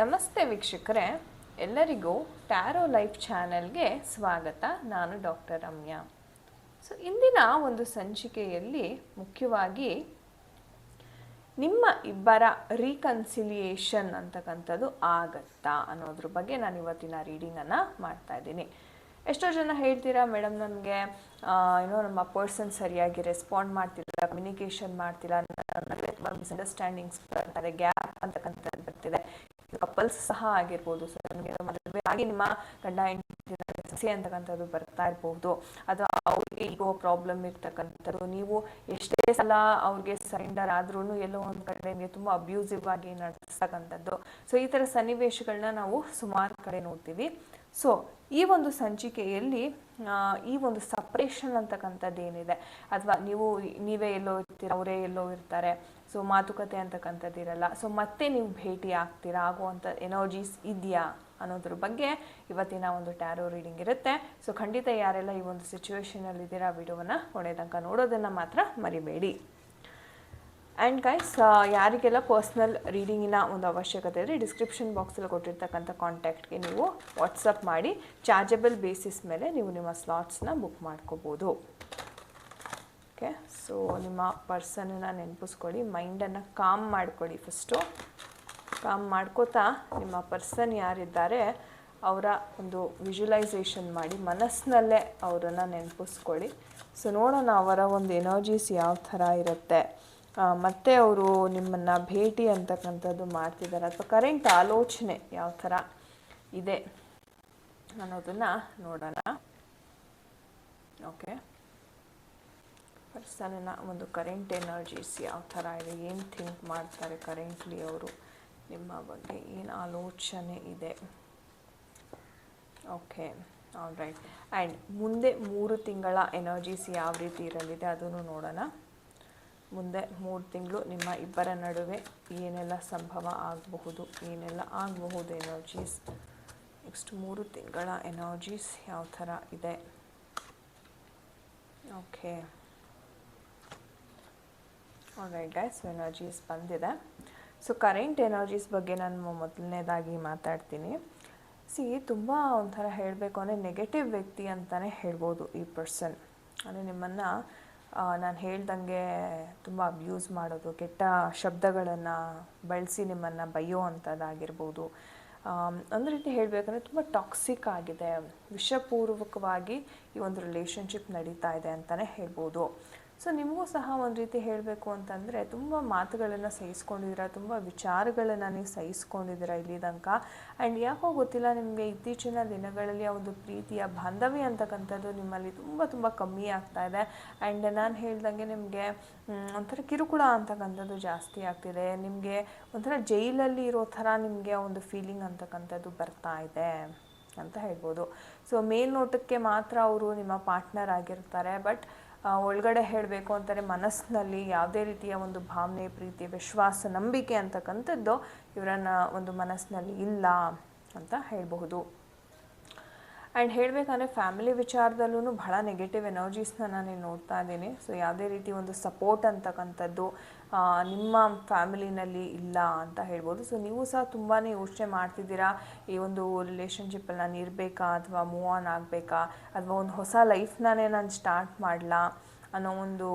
ನಮಸ್ತೆ ವೀಕ್ಷಕರೇ, ಎಲ್ಲರಿಗೂ ಟ್ಯಾರೋ ಲೈಫ್ ಚಾನೆಲ್ಗೆ ಸ್ವಾಗತ. ನಾನು ಡಾಕ್ಟರ್ ರಮ್ಯಾ. ಸೊ ಇಂದಿನ ಒಂದು ಸಂಚಿಕೆಯಲ್ಲಿ ಮುಖ್ಯವಾಗಿ ನಿಮ್ಮ ಇಬ್ಬರ ರೀಕನ್ಸಿಲಿಯೇಷನ್ ಅಂತಕ್ಕಂಥದ್ದು ಆಗತ್ತಾ ಅನ್ನೋದ್ರ ಬಗ್ಗೆ ನಾನು ಇವತ್ತಿನ ರೀಡಿಂಗನ್ನು ಮಾಡ್ತಾ ಇದ್ದೀನಿ. ಎಷ್ಟೋ ಜನ ಹೇಳ್ತೀರಾ ಮೇಡಮ್ ನನಗೆ ಏನೋ ನಮ್ಮ ಪರ್ಸನ್ ಸರಿಯಾಗಿ ರೆಸ್ಪಾಂಡ್ ಮಾಡ್ತಿಲ್ಲ ಕಮ್ಯುನಿಕೇಷನ್ ಮಾಡ್ತಿಲ್ಲ ಮಿಸ್ಅಂಡರ್ಸ್ಟ್ಯಾಂಡಿಂಗ್ಸ್ ಬರ್ತಾರೆ ಕಪಲ್ಸ್ ಸಹ ಆಗಿರ್ಬೋದು. ಸೊ ನಿಮಗೆ ಮದುವೆ ಆಗಿ ನಿಮ್ಮ ಗಂಡ ಹೆಂಡತಿ ಅಂತಕ್ಕಂಥದ್ದು ಬರ್ತಾ ಇರಬಹುದು ಅಥವಾ ಅವ್ರಿಗೆ ಈಗೋ ಪ್ರಾಬ್ಲಮ್ ಇರ್ತಕ್ಕಂಥದ್ದು. ನೀವು ಎಷ್ಟೇ ಸಲ ಅವ್ರಿಗೆ ಸರೆಂಡರ್ ಆದ್ರೂ ಎಲ್ಲೋ ಒಂದು ಕಡೆ ನಿಮಗೆ ತುಂಬ ಅಬ್ಯೂಸಿವ್ ಆಗಿ ನಡೆಸ್ತಕ್ಕಂಥದ್ದು ಸೊ ಈ ಥರ ಸನ್ನಿವೇಶಗಳನ್ನ ನಾವು ಸುಮಾರು ಕಡೆ ನೋಡ್ತೀವಿ. ಸೊ ಈ ಒಂದು ಸಂಚಿಕೆಯಲ್ಲಿ ಈ ಒಂದು ಸಪ್ರೇಷನ್ ಅಂತಕ್ಕಂಥದ್ದು ಏನಿದೆ? ಅಥವಾ ನೀವು, ನೀವೇ ಎಲ್ಲೋ ಇರ್ತೀರ, ಅವರೇ ಎಲ್ಲೋ ಇರ್ತಾರೆ. ಸೊ ಮಾತುಕತೆ ಅಂತಕ್ಕಂಥದ್ದು ಇರಲ್ಲ. ಸೊ ಮತ್ತೆ ನೀವು ಭೇಟಿ ಆಗ್ತೀರಾ? ಆಗುವಂಥ ಎನರ್ಜೀಸ್ ಇದೆಯಾ ಅನ್ನೋದ್ರ ಬಗ್ಗೆ ಇವತ್ತಿನ ಒಂದು ಟ್ಯಾರೋ ರೀಡಿಂಗ್ ಇರುತ್ತೆ. ಸೊ ಖಂಡಿತ ಯಾರೆಲ್ಲ ಈ ಒಂದು ಸಿಚುವೇಷನಲ್ಲಿ ಇದ್ದೀರಾ ವಿಡಿಯೋವನ್ನು ಕೊನೆ ತನಕ ನೋಡೋದನ್ನು ಮಾತ್ರ ಮರಿಬೇಡಿ. ಆ್ಯಂಡ್ ಗೈಸ್ ಯಾರಿಗೆಲ್ಲ ಪರ್ಸ್ನಲ್ ರೀಡಿಂಗಿನ ಒಂದು ಅವಶ್ಯಕತೆ ಇದ್ದರೆ ಡಿಸ್ಕ್ರಿಪ್ಷನ್ ಬಾಕ್ಸಲ್ಲಿ ಕೊಟ್ಟಿರ್ತಕ್ಕಂಥ ಕಾಂಟ್ಯಾಕ್ಟ್ಗೆ ನೀವು ವಾಟ್ಸಪ್ ಮಾಡಿ ಚಾರ್ಜಬಲ್ ಬೇಸಿಸ್ ಮೇಲೆ ನೀವು ನಿಮ್ಮ ಸ್ಲಾಟ್ಸ್ನ ಬುಕ್ ಮಾಡ್ಕೋಬೋದು. ಓಕೆ? ಸೊ ನಿಮ್ಮ ಪರ್ಸನನ್ನು ನೆನಪಿಸ್ಕೊಳ್ಳಿ ಮೈಂಡನ್ನು ಕಾಮ್ ಮಾಡಿಕೊಡಿ ಫಸ್ಟು ಕಾಮ್ ಮಾಡ್ಕೋತಾ ನಿಮ್ಮ ಪರ್ಸನ್ ಯಾರಿದ್ದಾರೆ, ಅವರ ಒಂದು ವಿಜುವಲೈಸೇಷನ್ ಮಾಡಿ ಮನಸ್ಸಿನಲ್ಲೇ ಅವರನ್ನು ನೆನಪಿಸ್ಕೊಳ್ಳಿ. ಸೊ ನೋಡೋಣ ಅವರ ಒಂದು ಎನರ್ಜೀಸ್ ಯಾವ ಥರ ಇರುತ್ತೆ. ಮತ್ತೆ ಅವರು ನಿಮ್ಮನ್ನು ಭೇಟಿ ಅಂತಕ್ಕಂಥದ್ದು ಮಾಡ್ತಿದ್ದಾರೆ. ಅಥವಾ ಕರೆಂಟ್ ಆಲೋಚನೆ ಯಾವ ಥರ ಇದೆ ಅನ್ನೋದನ್ನು ನೋಡೋಣ. ಓಕೆ ಪರ್ಸನ್ನ ಒಂದು ಕರೆಂಟ್ ಎನರ್ಜೀಸ್ ಯಾವ ಥರ ಇದೆ. ಏನು ಥಿಂಕ್ ಮಾಡ್ತಾರೆ ಕರೆಂಟ್ಲಿ ಅವರು? ನಿಮ್ಮ ಬಗ್ಗೆ ಏನು ಆಲೋಚನೆ ಇದೆ? ಓಕೆ ಆಲ್ ರೈಟ್ ಆ್ಯಂಡ್ ಮುಂದೆ ಮೂರು ತಿಂಗಳ ಎನರ್ಜೀಸ್ ಯಾವ ರೀತಿ ಇರಲಿದೆ ಅದನ್ನು ನೋಡೋಣ. ಮುಂದೆ ಮೂರು ತಿಂಗಳು ನಿಮ್ಮ ಇಬ್ಬರ ನಡುವೆ ಏನೆಲ್ಲ ಸಂಭವ ಆಗಬಹುದು, ಏನೆಲ್ಲ ಆಗಬಹುದು ಎನರ್ಜೀಸ್ ನೆಕ್ಸ್ಟ್ ಮೂರು ತಿಂಗಳ ಎನರ್ಜೀಸ್ ಯಾವ ಥರ ಇದೆ? ಓಕೆ ಆಲ್ರೈಟ್ ಗೈಸ್ ಎನರ್ಜೀಸ್ ಬಂದಿದೆ. ಸೊ ಕರೆಂಟ್ ಎನರ್ಜೀಸ್ ಬಗ್ಗೆ ನಾನು ಮೊದಲನೇದಾಗಿ ಮಾತಾಡ್ತೀನಿ. ಸಿ ತುಂಬ ಒಂಥರ ಹೇಳಬೇಕು ಅಂದರೆ ನೆಗೆಟಿವ್ ವ್ಯಕ್ತಿ ಅಂತಲೇ ಹೇಳ್ಬೋದು ಈ ಪರ್ಸನ್ ಅಂದರೆ ನಿಮ್ಮನ್ನು ನಾನು ಹೇಳ್ದಂಗೆ ತುಂಬ ಅಬ್ಯೂಸ್ ಮಾಡೋದು, ಕೆಟ್ಟ ಶಬ್ದಗಳನ್ನು ಬಳಸಿ ನಿಮ್ಮನ್ನು ಬೈಯೋ ಅಂಥದ್ದಾಗಿರ್ಬೋದು. ಒಂದು ರೀತಿ ಹೇಳಬೇಕಂದ್ರೆ ತುಂಬ ಟಾಕ್ಸಿಕ್ ಆಗಿದೆ. ವಿಷಪೂರ್ವಕವಾಗಿ ಈ ಒಂದು ರಿಲೇಷನ್ಶಿಪ್ ನಡೀತಾ ಇದೆ ಅಂತಲೇ ಹೇಳ್ಬೋದು. ಸೊ ನಿಮಗೂ ಸಹ ಒಂದು ರೀತಿ ಹೇಳಬೇಕು ಅಂತಂದರೆ ತುಂಬ ಮಾತುಗಳನ್ನು ಸಹಿಸ್ಕೊಂಡಿದ್ದೀರಾ, ತುಂಬ ವಿಚಾರಗಳನ್ನು ನೀವು ಸಹಿಸ್ಕೊಂಡಿದ್ದೀರಾ ಇಲ್ಲಿ ತನಕ? ಆ್ಯಂಡ್ ಯಾಕೋ ಗೊತ್ತಿಲ್ಲ, ನಿಮಗೆ ಇತ್ತೀಚಿನ ದಿನಗಳಲ್ಲಿ ಆ ಒಂದು ಪ್ರೀತಿಯ ಬಾಂಧವ್ಯ ಅಂತಕ್ಕಂಥದ್ದು ನಿಮ್ಮಲ್ಲಿ ತುಂಬ ತುಂಬ ಕಮ್ಮಿ ಆಗ್ತಾ ಇದೆ. ಆ್ಯಂಡ್ ನಾನು ಹೇಳ್ದಂಗೆ ನಿಮಗೆ ಒಂಥರ ಕಿರುಕುಳ ಅಂತಕ್ಕಂಥದ್ದು ಜಾಸ್ತಿ ಆಗ್ತಿದೆ. ನಿಮಗೆ ಒಂಥರ ಜೈಲಲ್ಲಿ ಇರೋ ಥರ ನಿಮಗೆ ಒಂದು ಫೀಲಿಂಗ್ ಅಂತಕ್ಕಂಥದ್ದು ಬರ್ತಾ ಇದೆ ಅಂತ ಹೇಳ್ಬೋದು. ಸೊ ಮೇಲ್ನೋಟಕ್ಕೆ ಮಾತ್ರ ಅವರು ನಿಮ್ಮ ಪಾರ್ಟ್ನರ್ ಆಗಿರ್ತಾರೆ. ಬಟ್ ಒಳಗಡೆ ಹೇಳಬೇಕು ಅಂತಾರೆ, ಮನಸ್ಸಿನಲ್ಲಿ ಯಾವುದೇ ರೀತಿಯ ಒಂದು ಭಾವನೆ, ಪ್ರೀತಿ, ವಿಶ್ವಾಸ, ನಂಬಿಕೆ ಅಂತಕ್ಕಂಥದ್ದು ಇವರನ್ನ ಒಂದು ಮನಸ್ಸಿನಲ್ಲಿ ಇಲ್ಲ ಅಂತ ಹೇಳಬಹುದು. ಆ್ಯಂಡ್ ಹೇಳಬೇಕಂದ್ರೆ ಫ್ಯಾಮಿಲಿ ವಿಚಾರದಲ್ಲೂ ಬಹಳ ನೆಗೆಟಿವ್ ಎನರ್ಜೀಸ್ನ ನಾನು ನೋಡ್ತಾ ಇದ್ದೀನಿ. ಸೊ ಯಾವುದೇ ರೀತಿ ಒಂದು ಸಪೋರ್ಟ್ ಅಂತಕ್ಕಂಥದ್ದು ನಿಮ್ಮ ಫ್ಯಾಮಿಲಿನಲ್ಲಿ ಇಲ್ಲ ಅಂತ ಹೇಳ್ಬೋದು. ಸೊ ನೀವು ಸಹ ತುಂಬಾ ಯೋಚನೆ ಮಾಡ್ತಿದ್ದೀರಾ? ಈ ಒಂದು ರಿಲೇಷನ್ಶಿಪ್ಪಲ್ಲಿ ನಾನು ಇರಬೇಕಾ ಅಥವಾ ಮೂವ್ ಆನ್ ಆಗಬೇಕಾ? ಅಥವಾ ಒಂದು ಹೊಸ ಲೈಫ್ನೇ ನಾನು ಸ್ಟಾರ್ಟ್ ಮಾಡಲಾ? ಅನ್ನೋ ಒಂದು,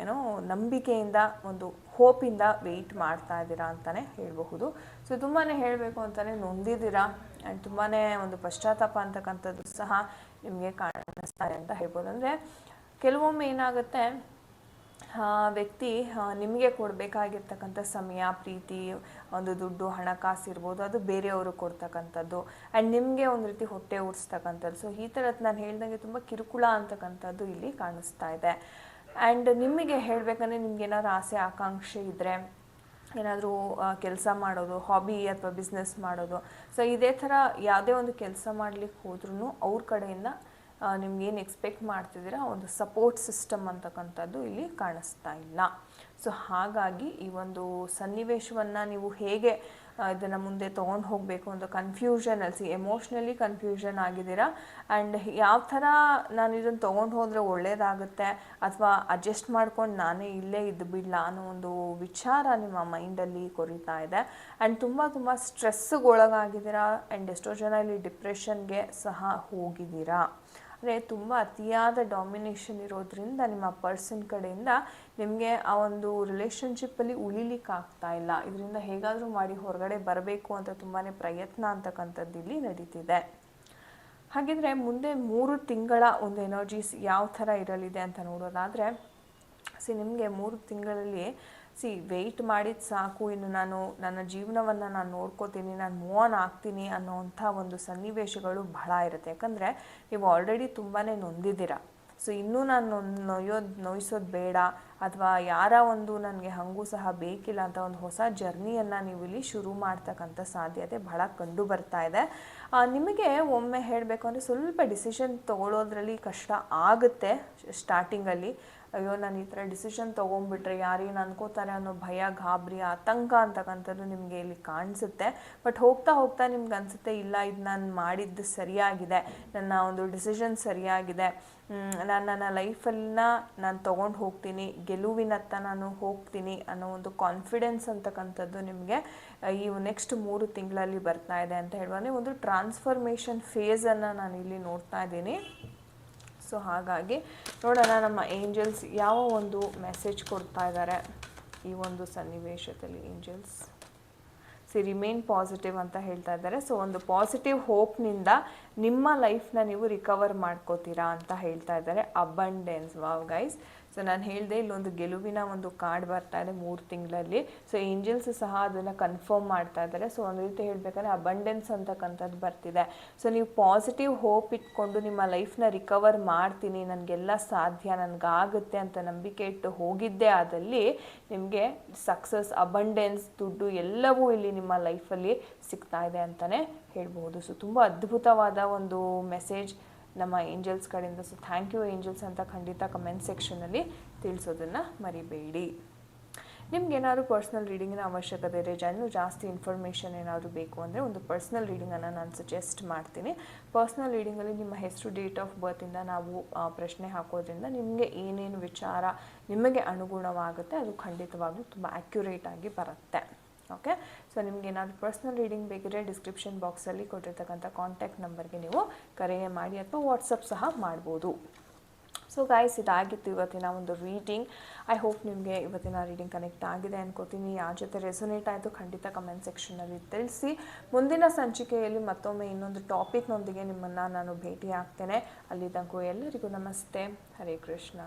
ಏನೋ ನಂಬಿಕೆಯಿಂದ, ಒಂದು ಹೋಪಿಂದ ವೆಯ್ಟ್ ಮಾಡ್ತಾ ಇದ್ದೀರಾ ಅಂತಲೇ ಹೇಳಬಹುದು. ಸೊ ತುಂಬಾ ಹೇಳಬೇಕು ಅಂತಲೇ ನೊಂದಿದ್ದೀರಾ? ಆ್ಯಂಡ್ ತುಂಬಾ ಒಂದು ಪಶ್ಚಾತ್ತಾಪ ಅಂತಕ್ಕಂಥದ್ದು ಸಹ ನಿಮಗೆ ಕಾಣಿಸ್ತಾ ಇದೆ ಅಂತ ಹೇಳ್ಬೋದು. ಅಂದರೆ, ಕೆಲವೊಮ್ಮೆ ಏನಾಗುತ್ತೆ ವ್ಯಕ್ತಿ ನಿಮಗೆ ಕೊಡಬೇಕಾಗಿರ್ತಕ್ಕಂಥ ಸಮಯ, ಪ್ರೀತಿ, ಒಂದು ದುಡ್ಡು ಹಣಕಾಸು ಇರ್ಬೋದು ಅದು ಬೇರೆಯವರು ಕೊಡ್ತಕ್ಕಂಥದ್ದು. ಆ್ಯಂಡ್ ನಿಮಗೆ ಒಂದು ರೀತಿ ಹೊಟ್ಟೆ ಉಡಿಸ್ತಕ್ಕಂಥದ್ದು ಸೊ ಈ ಥರದ್ದು ನಾನು ಹೇಳ್ದಂಗೆ ತುಂಬ ಕಿರುಕುಳ ಅಂತಕ್ಕಂಥದ್ದು ಇಲ್ಲಿ ಕಾಣಿಸ್ತಾ ಇದೆ. ಆ್ಯಂಡ್ ನಿಮಗೆ ಹೇಳಬೇಕಂದ್ರೆ ನಿಮ್ಗೆ ಏನಾದರೂ ಆಸೆ, ಆಕಾಂಕ್ಷೆ ಇದ್ದರೆ ಏನಾದರೂ ಕೆಲಸ ಮಾಡೋದು ಹಾಬಿ ಅಥವಾ ಬಿಸ್ನೆಸ್ ಮಾಡೋದು. ಸೊ ಇದೇ ಥರ ಯಾವುದೇ ಒಂದು ಕೆಲಸ ಮಾಡಲಿಕ್ಕೆ ಹೋದ್ರೂ ಅವ್ರ ಕಡೆಯಿಂದ ನಿಮ್ಗೇನು ಎಕ್ಸ್ಪೆಕ್ಟ್ ಮಾಡ್ತಿದ್ದೀರಾ, ಒಂದು ಸಪೋರ್ಟ್ ಸಿಸ್ಟಮ್ ಅಂತಕ್ಕಂಥದ್ದು ಇಲ್ಲಿ ಕಾಣಿಸ್ತಾ ಇಲ್ಲ. ಸೊ ಹಾಗಾಗಿ ಈ ಒಂದು ಸನ್ನಿವೇಶವನ್ನು ನೀವು ಹೇಗೆ ಇದನ್ನು ಮುಂದೆ ತೊಗೊಂಡು ಹೋಗಬೇಕು ಅಂತ ಕನ್ಫ್ಯೂಷನ್ ಅಲ್ಸಿ ಎಮೋಷ್ನಲಿ ಕನ್ಫ್ಯೂಷನ್ ಆಗಿದ್ದೀರಾ? ಆ್ಯಂಡ್ ಯಾವ ಥರ ನಾನು ಇದನ್ನು ತೊಗೊಂಡು ಹೋದರೆ ಒಳ್ಳೆಯದಾಗುತ್ತೆ ಅಥವಾ ಅಡ್ಜಸ್ಟ್ ಮಾಡ್ಕೊಂಡು ನಾನೇ ಇಲ್ಲೇ ಇದ್ದು ಬಿಡಲ ಅನ್ನೋ ಒಂದು ವಿಚಾರ ನಿಮ್ಮ ಮೈಂಡಲ್ಲಿ ಕೊರಿತಾ ಇದೆ. ಆ್ಯಂಡ್ ತುಂಬ ತುಂಬ ಸ್ಟ್ರೆಸ್ಗೆ ಒಳಗಾಗಿದ್ದೀರಾ ಆ್ಯಂಡ್ ಎಷ್ಟೋ ಜನ ಇಲ್ಲಿ ಡಿಪ್ರೆಷನ್ಗೆ ಸಹ ಹೋಗಿದ್ದೀರಾ. ಅಂದರೆ ತುಂಬ ಅತಿಯಾದ ಡಾಮಿನೇಷನ್ ಇರೋದ್ರಿಂದ ನಿಮ್ಮ ಪರ್ಸನ್ ಕಡೆಯಿಂದ ನಿಮಗೆ ಆ ಒಂದು ರಿಲೇಷನ್ಶಿಪ್ಪಲ್ಲಿ ಉಳಿಲಿಕ್ಕೆ ಆಗ್ತಾ ಇಲ್ಲ. ಇದರಿಂದ ಹೇಗಾದರೂ ಮಾಡಿ ಹೊರಗಡೆ ಬರಬೇಕು ಅಂತ ತುಂಬಾ ಪ್ರಯತ್ನ ಅಂತಕ್ಕಂಥದ್ದು ಇಲ್ಲಿ ನಡೀತಿದೆ. ಹಾಗಿದ್ರೆ ಮುಂದೆ ಮೂರು ತಿಂಗಳ ಒಂದು ಎನರ್ಜೀಸ್ ಯಾವ ಥರ ಇರಲಿದೆ ಅಂತ ನೋಡೋದಾದರೆ ಸಿ ನಿಮಗೆ ಮೂರು ತಿಂಗಳಲ್ಲಿ ಸಿ ವೆಯ್ಟ್ ಮಾಡಿದ ಸಾಕು. ಇನ್ನು ನಾನು, ನನ್ನ ಜೀವನವನ್ನು ನಾನು ನೋಡ್ಕೋತೀನಿ, ನಾನು ಮೂವ್ ಆನ್ ಆಗ್ತೀನಿ ಅನ್ನೋವಂಥ ಒಂದು ಸನ್ನಿವೇಶಗಳು ಬಹಳ ಇರುತ್ತೆ. ಯಾಕಂದರೆ ನೀವು ಆಲ್ರೆಡಿ ತುಂಬಾ ನೊಂದಿದ್ದೀರ. ಸೊ ಇನ್ನೂ ನಾನು ನೊಯ್ಯೋದು, ನೋಯಿಸೋದು ಬೇಡ. ಅಥವಾ ಯಾರ ಒಂದು ನನಗೆ ಹಾಗೂ ಸಹ ಬೇಕಿಲ್ಲ ಅಂತ ಒಂದು ಹೊಸ ಜರ್ನಿಯನ್ನು ನೀವು ಇಲ್ಲಿ ಶುರು ಮಾಡ್ತಕ್ಕಂಥ ಸಾಧ್ಯತೆ ಬಹಳ ಕಂಡು ಬರ್ತಾ ಇದೆ. ನಿಮಗೆ ಒಮ್ಮೆ ಹೇಳಬೇಕು ಅಂದರೆ ಸ್ವಲ್ಪ ಡಿಸಿಷನ್ ತೊಗೊಳೋದ್ರಲ್ಲಿ ಕಷ್ಟ ಆಗುತ್ತೆ, ಸ್ಟಾರ್ಟಿಂಗಲ್ಲಿ. ಅಯ್ಯೋ, ನಾನು ಈ ಥರ ಡಿಸಿಷನ್ ತೊಗೊಂಡ್ಬಿಟ್ರೆ ಯಾರೇನು ಅನ್ಕೋತಾರೆ ಅನ್ನೋ ಭಯ, ಗಾಬರಿ, ಆತಂಕ ಅಂತಕ್ಕಂಥದ್ದು ನಿಮಗೆ ಇಲ್ಲಿ ಕಾಣಿಸುತ್ತೆ. ಬಟ್ ಹೋಗ್ತಾ ಹೋಗ್ತಾ ನಿಮ್ಗೆ ಅನಿಸುತ್ತೆ, ಇಲ್ಲ, ಇದು ನಾನು ಮಾಡಿದ್ದು ಸರಿಯಾಗಿದೆ, ನನ್ನ ಒಂದು ಡಿಸಿಷನ್ ಸರಿಯಾಗಿದೆ. ನಾನು ನನ್ನ ಲೈಫನ್ನ ನಾನು ತೊಗೊಂಡು ಹೋಗ್ತೀನಿ ಗೆಲುವಿನತ್ತ ನಾನು ಹೋಗ್ತೀನಿ ಅನ್ನೋ ಒಂದು ಕಾನ್ಫಿಡೆನ್ಸ್ ಅಂತಕ್ಕಂಥದ್ದು ನಿಮಗೆ ಈ ನೆಕ್ಸ್ಟ್ ಮೂರು ತಿಂಗಳಲ್ಲಿ ಬರ್ತಾ ಇದೆ ಅಂತ ಹೇಳುವಾಗ ಒಂದು ಟ್ರಾನ್ಸ್ಫಾರ್ಮೇಷನ್ ಫೇಸನ್ನು ನಾನು ಇಲ್ಲಿ ನೋಡ್ತಾ ಇದ್ದೀನಿ. ಸೊ ಹಾಗಾಗಿ ನೋಡೋಣ ನಮ್ಮ ಏಂಜಲ್ಸ್ ಯಾವ ಒಂದು ಮೆಸೇಜ್ ಕೊಡ್ತಾ ಇದ್ದಾರೆ ಈ ಒಂದು ಸನ್ನಿವೇಶದಲ್ಲಿ ಏಂಜಲ್ಸ್. ಸಿ ರಿಮೇನ್ ಪಾಸಿಟಿವ್ ಅಂತ ಹೇಳ್ತಾ ಇದ್ದಾರೆ ಸೊ ಒಂದು ಪಾಸಿಟಿವ್ ಹೋಪ್ನಿಂದ ನಿಮ್ಮ ಲೈಫ್ನ ನೀವು ರಿಕವರ್ ಮಾಡ್ಕೋತೀರಾ ಅಂತ ಹೇಳ್ತಾ ಇದ್ದಾರೆ ಅಬಂಡೆನ್ಸ್ ವಾವ್ ಗೈಸ್ ಸೊ ನಾನು ಹೇಳಿದೆ ಇಲ್ಲೊಂದು ಗೆಲುವಿನ ಒಂದು ಕಾರ್ಡ್ ಬರ್ತಾ ಇದೆ ಮೂರು ತಿಂಗಳಲ್ಲಿ. ಸೊ ಏಂಜಲ್ಸ್ ಸಹ ಅದನ್ನು ಕನ್ಫರ್ಮ್ ಮಾಡ್ತಾ ಇದ್ದಾರೆ. ಸೊ ಒಂದು ರೀತಿ ಹೇಳಬೇಕಂದ್ರೆ ಅಬಂಡೆನ್ಸ್ ಅಂತಕ್ಕಂಥದ್ದು ಬರ್ತಿದೆ. ಸೊ ನೀವು ಪಾಸಿಟಿವ್ ಹೋಪ್ ಇಟ್ಕೊಂಡು ನಿಮ್ಮ ಲೈಫ್ನ ರಿಕವರ್ ಮಾಡ್ತೀನಿ, ನನಗೆಲ್ಲ ಸಾಧ್ಯ, ನನಗಾಗುತ್ತೆ ಅಂತ ನಂಬಿಕೆ ಇಟ್ಟು ಹೋಗಿದ್ದೆ ಆದಲ್ಲಿ ನಿಮಗೆ ಸಕ್ಸಸ್ ಅಬಂಡೆನ್ಸ್ ದುಡ್ಡು ಎಲ್ಲವೂ ಇಲ್ಲಿ ನಿಮ್ಮ ಲೈಫಲ್ಲಿ ಸಿಗ್ತಾ ಇದೆ ಅಂತಲೇ ಹೇಳ್ಬೋದು ಸೊ ತುಂಬ ಅದ್ಭುತವಾದ ಒಂದು ಮೆಸೇಜ್ ನಮ್ಮ ಏಂಜಲ್ಸ್ ಕಡೆಯಿಂದ, ಸೊ ಥ್ಯಾಂಕ್ ಯು ಏಂಜಲ್ಸ್ ಅಂತ ಖಂಡಿತ ಕಮೆಂಟ್ ಸೆಕ್ಷನಲ್ಲಿ ತಿಳಿಸೋದನ್ನು ಮರಿಬೇಡಿ. ನಿಮ್ಗೆ ಏನಾದರೂ ಪರ್ಸ್ನಲ್ ರೀಡಿಂಗಿನ ಅವಶ್ಯಕತೆ ಇದೆ ಜನರು ಜಾಸ್ತಿ ಇನ್ಫಾರ್ಮೇಷನ್ ಏನಾದರೂ ಬೇಕು ಅಂದರೆ ಒಂದು ಪರ್ಸ್ನಲ್ ರೀಡಿಂಗನ್ನು ನಾನು ಸಜೆಸ್ಟ್ ಮಾಡ್ತೀನಿ. ಪರ್ಸ್ನಲ್ ರೀಡಿಂಗಲ್ಲಿ ನಿಮ್ಮ ಹೆಸರು ಡೇಟ್ ಆಫ್ ಬರ್ತಿಂದ ನಾವು ಪ್ರಶ್ನೆ ಹಾಕೋದ್ರಿಂದ ನಿಮಗೆ ಏನೇನು ವಿಚಾರ ನಿಮಗೆ ಅನುಗುಣವಾಗುತ್ತೆ ಅದು ಖಂಡಿತವಾಗ್ಲೂ ತುಂಬ ಆ್ಯಕ್ಯುರೇಟ್ ಆಗಿ ಬರುತ್ತೆ. ಓಕೆ? ಸೊ ನಿಮ್ಗೆ ಏನಾದರೂ ಪರ್ಸ್ನಲ್ ರೀಡಿಂಗ್ ಬೇಕಿದ್ರೆ ಡಿಸ್ಕ್ರಿಪ್ಷನ್ ಬಾಕ್ಸಲ್ಲಿ ಕೊಟ್ಟಿರ್ತಕ್ಕಂಥ ಕಾಂಟ್ಯಾಕ್ಟ್ ನಂಬರ್ಗೆ ನೀವು ಕರೆ ಮಾಡಿ ಅಥವಾ ವಾಟ್ಸಪ್ ಸಹ ಮಾಡ್ಬೋದು. ಸೊ ಗಾಯ್ಸ್ ಇದಾಗಿತ್ತು ಇವತ್ತಿನ ಒಂದು ರೀಡಿಂಗ್ ಐ ಹೋಪ್ ನಿಮಗೆ ಇವತ್ತಿನ ರೀಡಿಂಗ್ ಕನೆಕ್ಟ್ ಆಗಿದೆ ಅನ್ಕೋತೀನಿ. ಯಾರ ಜೊತೆ ರೆಸೊನೇಟ್ ಆಯಿತು, ಖಂಡಿತ ಕಮೆಂಟ್ ಸೆಕ್ಷನಲ್ಲಿ ತಿಳಿಸಿ. ಮುಂದಿನ ಸಂಚಿಕೆಯಲ್ಲಿ ಮತ್ತೊಮ್ಮೆ ಇನ್ನೊಂದು ಟಾಪಿಕ್ನೊಂದಿಗೆ ನಿಮ್ಮನ್ನು ನಾನು ಭೇಟಿ ಆಗ್ತೇನೆ ಅಲ್ಲಿ ಎಲ್ಲರಿಗೂ ನಮಸ್ತೆ. ಹರೇ ಕೃಷ್ಣ.